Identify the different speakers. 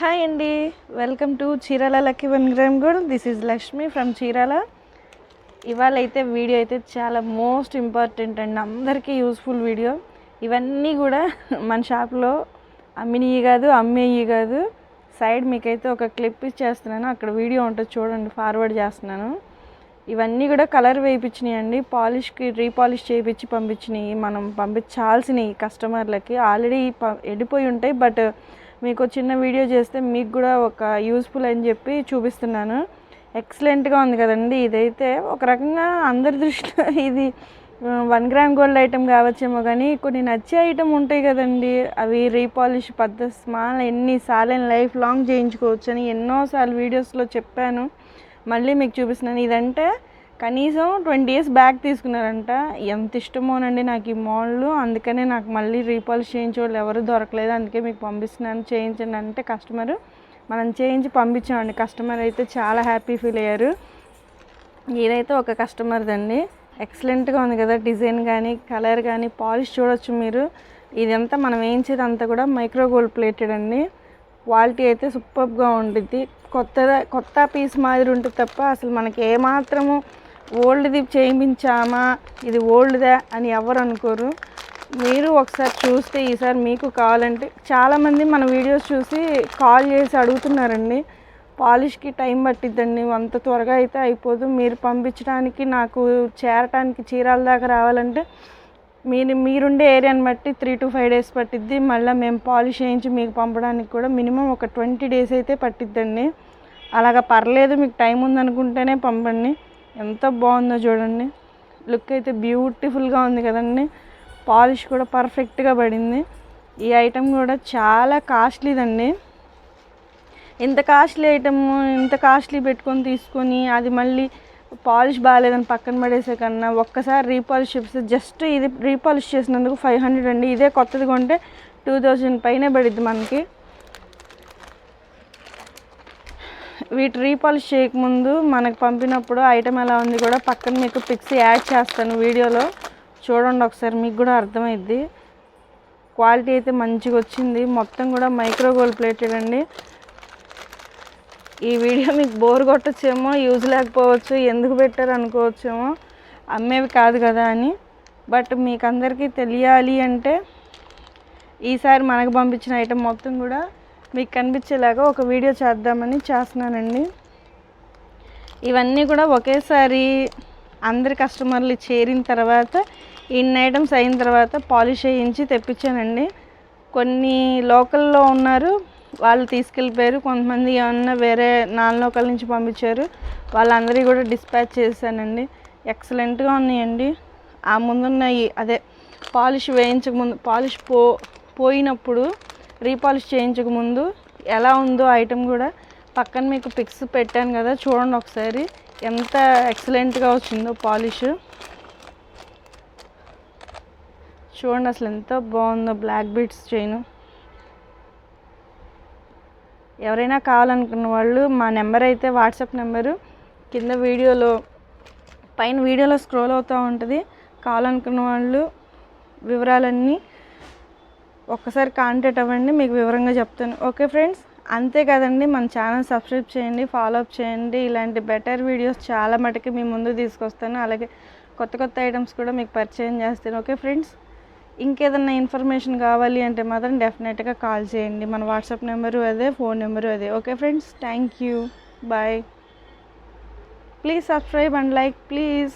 Speaker 1: Hi అండి. Welcome to Chirala lucky one gram gold. This is Lakshmi from Chirala. ఇవాళ అయితే video అయితే చాలా మోస్ట్ ఇంపార్టెంట్ అండి అందరికీ యూస్ఫుల్ వీడియో. ఇవన్నీ కూడా మన షాప్లో అమ్మినవి కాదు అమ్మేవి కాదు. సైడ్ మీకైతే ఒక క్లిప్ ఇచ్చేస్తున్నాను. అక్కడ వీడియో ఉంటుంది చూడండి ఫార్వర్డ్ చేస్తున్నాను. ఇవన్నీ కూడా కలర్ వేయించినాయి అండి. పాలిష్కి రీపాలిష్ చేయించి పంపించినాయి మనం పంపించాల్సినవి కస్టమర్లకి. ఆల్రెడీ ఎడిపోయి ఉంటాయి బట్ మీకు చిన్న వీడియో చేస్తే మీకు కూడా ఒక యూస్ఫుల్ అని చెప్పి చూపిస్తున్నాను. ఎక్సలెంట్గా ఉంది కదండి. ఇదైతే ఒక రకంగా అందరి దృష్టిలో ఇది వన్ గ్రామ్ గోల్డ్ ఐటెం కావచ్చేమో కానీ కొన్ని నచ్చే ఐటెం ఉంటాయి కదండి. అవి రీపాలిష్ పద్ధతి స్మాల్ ఎన్నిసార్లు లైఫ్ లాంగ్ చేయించుకోవచ్చు అని ఎన్నోసార్లు వీడియోస్లో చెప్పాను. మళ్ళీ మీకు చూపిస్తున్నాను. ఇదంటే కనీసం ట్వంటీ ఇయర్స్ బ్యాక్ తీసుకున్నారంట. ఎంత ఇష్టమోనండి నాకు ఈ మోడల్ అందుకనే నాకు మళ్ళీ రీపాలిష్ చేయించే వాళ్ళు ఎవరు దొరకలేదు. అందుకే మీకు పంపిస్తున్నాను. చేయించండి అంటే కస్టమర్. మనం చేయించి పంపించామండి. కస్టమర్ అయితే చాలా హ్యాపీ ఫీల్ అయ్యారు. ఇదైతే ఒక కస్టమర్దండి. ఎక్సలెంట్గా ఉంది కదా డిజైన్ కానీ కలర్ కానీ పాలిష్ చూడొచ్చు మీరు. ఇదంతా మనం వేయించేది అంతా కూడా మైక్రో గోల్డ్ ప్లేటెడ్ అండి. క్వాలిటీ అయితే సూపర్గా ఉంటుంది కొత్త కొత్త పీస్ మాదిరి ఉంటుంది తప్ప అసలు మనకి ఏమాత్రము ఓల్డ్ది చేయించామా? ఇది ఓల్డ్దా అని ఎవరు అనుకోరు. మీరు ఒకసారి చూస్తే ఈసారి మీకు కావాలంటే చాలామంది మన వీడియోస్ చూసి కాల్ చేసి అడుగుతున్నారండి. పాలిష్కి టైం పట్టిద్దండి. అంత త్వరగా అయితే అయిపోదు. మీరు పంపించడానికి నాకు చేరటానికి చీరాల దాకా రావాలంటే మీరు మీరుండే ఏరియాని బట్టి త్రీ టు ఫైవ్ డేస్ పట్టిద్ది. మళ్ళీ మేము పాలిష్ చేయించి మీకు పంపడానికి కూడా మినిమం ఒక ట్వంటీ డేస్ అయితే పట్టిద్దండి. అలాగా పర్లేదు మీకు టైం ఉందనుకుంటేనే పంపండి. ఎంత బాగుందో చూడండి. లుక్ అయితే బ్యూటిఫుల్గా ఉంది కదండి. పాలిష్ కూడా పర్ఫెక్ట్గా పడింది. ఈ ఐటెం కూడా చాలా కాస్ట్లీదండి ఇంత కాస్ట్లీ ఐటమ్ ఇంత కాస్ట్లీ పెట్టుకొని తీసుకొని అది మళ్ళీ పాలిష్ బాగాలేదని పక్కన పడేసే కన్నా ఒక్కసారి రీపాలిష్ చేస్తే జస్ట్ ఇది రీపాలిష్ చేసినందుకు ఫైవ్ హండ్రెడ్ అండి. ఇదే కొత్తది కొంటే టూ థౌజండ్ పైనే పడిద్ది మనకి. వీటి రీపాలిష్ చేయకముందు మనకు పంపినప్పుడు ఐటమ్ ఎలా ఉంది కూడా పక్కన మీకు పిక్స్ యాడ్ చేస్తాను వీడియోలో. చూడండి ఒకసారి మీకు కూడా అర్థమైద్ది. క్వాలిటీ అయితే మంచిగా వచ్చింది. మొత్తం కూడా మైక్రో గోల్డ్ ప్లేటెడ్ అండి. ఈ వీడియో మీకు బోర్ కొట్టచ్చేమో యూజ్ లేకపోవచ్చు ఎందుకు పెట్టారు అనుకోవచ్చేమో అమ్మేవి కాదు కదా అని. బట్ మీకు అందరికీ తెలియాలి అంటే ఈసారి మనకు పంపించిన ఐటెం మొత్తం కూడా మీకు కనిపించేలాగా ఒక వీడియో చేద్దామని చేస్తున్నానండి. ఇవన్నీ కూడా ఒకేసారి అందరి కస్టమర్లు చేరిన తర్వాత ఇన్ని ఐటమ్స్ అయిన తర్వాత పాలిష్ చేయించి తెప్పించానండి. కొన్ని లోకల్లో ఉన్నారు వాళ్ళు తీసుకెళ్ళిపోయారు. కొంతమంది ఏమన్నా వేరే నాన్ లోకల్ నుంచి పంపించారు. వాళ్ళందరికీ కూడా డిస్పాచ్ చేశానండి. ఎక్సలెంట్గా ఉన్నాయండి. ఆ ముందున్నాయి అదే పాలిష్ వేయించక ముందు పాలిష్ పో పోయినప్పుడు రీపాలిష్ చేయించక ముందు ఎలా ఉందో ఐటెం కూడా పక్కన మీకు పిక్స్ పెట్టాను కదా చూడండి ఒకసారి. ఎంత ఎక్సలెంట్గా వచ్చిందో పాలిష్. చూడండి అసలు ఎంత బాగుందో బ్లాక్ బీట్స్ చైన్. ఎవరైనా కావాలనుకున్న వాళ్ళు మా నెంబర్ అయితే వాట్సాప్ నెంబరు. కింద వీడియోలో పైన వీడియోలో స్క్రోల్ అవుతూ ఉంటుంది. కావాలనుకున్న వాళ్ళు వివరాలన్నీ ఒక్కసారి కాంటాక్ట్ అవ్వండి మీకు వివరంగా చెప్తాను. ఓకే ఫ్రెండ్స్ అంతే కదండి మన ఛానల్ సబ్స్క్రైబ్ చేయండి ఫాలో అప్ చేయండి. ఇలాంటి బెటర్ వీడియోస్ చాలా మటుకు మీ ముందు తీసుకొస్తాను. అలాగే కొత్త కొత్త ఐటమ్స్ కూడా మీకు పరిచయం చేస్తాను. ఓకే ఫ్రెండ్స్ ఇంకేదన్నా ఇన్ఫర్మేషన్ కావాలి అంటే మాత్రం డెఫినెట్గా కాల్ చేయండి. మన వాట్సాప్ నెంబరు అదే ఫోన్ నెంబరు అదే. Okay friends thank you bye please subscribe and like please